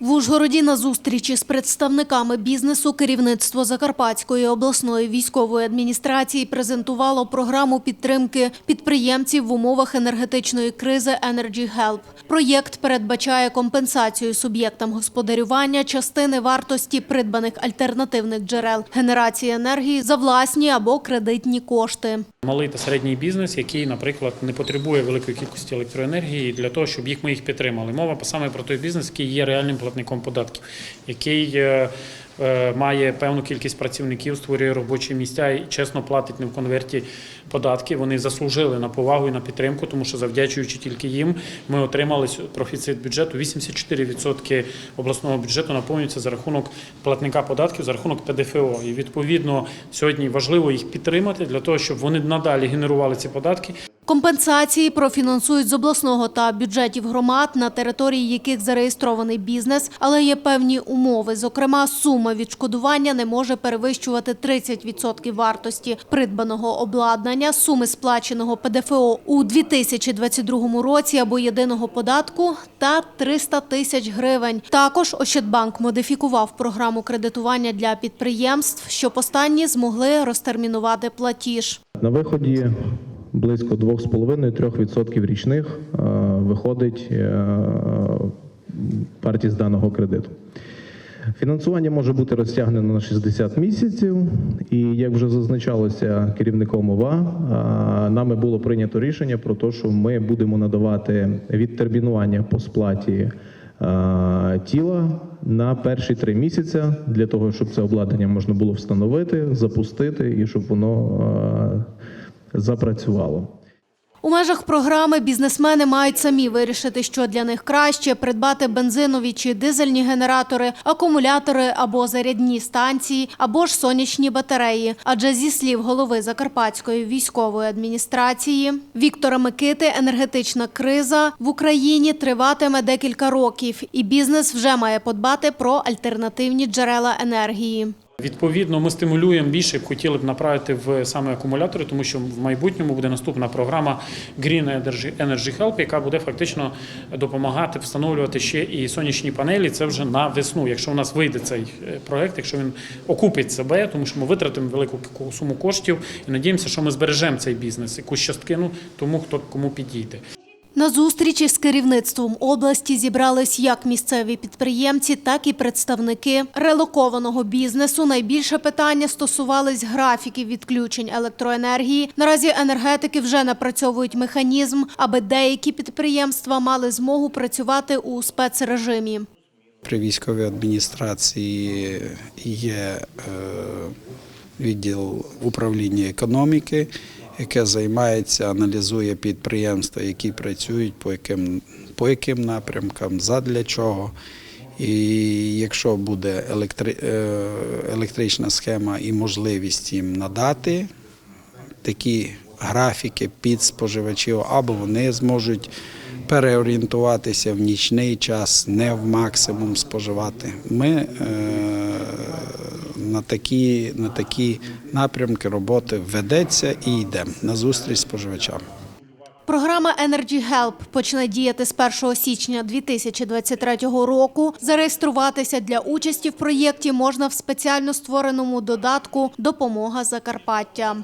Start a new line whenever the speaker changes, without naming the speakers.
В Ужгороді на зустрічі з представниками бізнесу керівництво Закарпатської обласної військової адміністрації презентувало програму підтримки підприємців в умовах енергетичної кризи Energy Help. Проєкт передбачає компенсацію суб'єктам господарювання частини вартості придбаних альтернативних джерел генерації енергії за власні або кредитні кошти.
Малий та середній бізнес, який, наприклад, не потребує великої кількості електроенергії для того, щоб їх ми їх підтримали. Мова саме про той бізнес, який є реальним платником податків, який е, має певну кількість працівників, створює робочі місця і чесно платить не в конверті податки. Вони заслужили на повагу і на підтримку, тому що завдячуючи тільки їм, ми отримали профіцит бюджету. 84% обласного бюджету наповнюється за рахунок платника податків, за рахунок ПДФО. І відповідно сьогодні важливо їх підтримати для того, щоб вони надалі генерували ці податки.
Компенсації профінансують з обласного та бюджетів громад, на території яких зареєстрований бізнес, але є певні умови. Зокрема, сума відшкодування не може перевищувати 30% вартості придбаного обладнання, суми сплаченого ПДФО у 2022 році або єдиного податку та 300 тисяч гривень. Також Ощадбанк модифікував програму кредитування для підприємств, щоб останні змогли розтермінувати платіж.
На виході близько 2,5-3% річних е, виходить е, вартість даного кредиту. Фінансування може бути розтягнено на 60 місяців, і як вже зазначалося керівником ОВА, е, нами було прийнято рішення про те, що ми будемо надавати відтермінування по сплаті тіла на перші три місяці для того, щоб це обладнання можна було встановити, запустити і щоб воно запрацювало.
У межах програми бізнесмени мають самі вирішити, що для них краще придбати бензинові чи дизельні генератори, акумулятори або зарядні станції, або ж сонячні батареї. Адже зі слів голови Закарпатської військової адміністрації Віктора Микити, енергетична криза в Україні триватиме декілька років, і бізнес вже має подбати про альтернативні джерела енергії.
Відповідно, ми стимулюємо більше, б хотіли б направити в саме акумулятори, тому що в майбутньому буде наступна програма Green Energy Help, яка буде фактично допомагати встановлювати ще і сонячні панелі. Це вже на весну. Якщо у нас вийде цей е, проект, якщо він окупить себе, тому що ми витратимо велику суму коштів і надіємося, що ми збережемо цей бізнес, якусь частину тому, хто кому підійде.
На зустрічі з керівництвом області зібрались як місцеві підприємці, так і представники релокованого бізнесу. Найбільше питання стосувались графіків відключень електроенергії. Наразі енергетики вже напрацьовують механізм, аби деякі підприємства мали змогу працювати у спецрежимі.
При військовій адміністрації є е, відділ управління економіки, яке займається, аналізує підприємства, які працюють, по яким, по яким напрямкам, задля чого. І якщо буде електри, е, електрична схема і можливість їм надати такі графіки під споживачів, або вони зможуть переорієнтуватися в нічний час, не в максимум споживати. Ми е, на такі, на такі напрямки роботи ведеться і йде на зустріч споживачам.
Програма Energy Help почне діяти з 1 січня 2023 року. Зареєструватися для участі в проєкті можна в спеціально створеному додатку Допомога Закарпаття.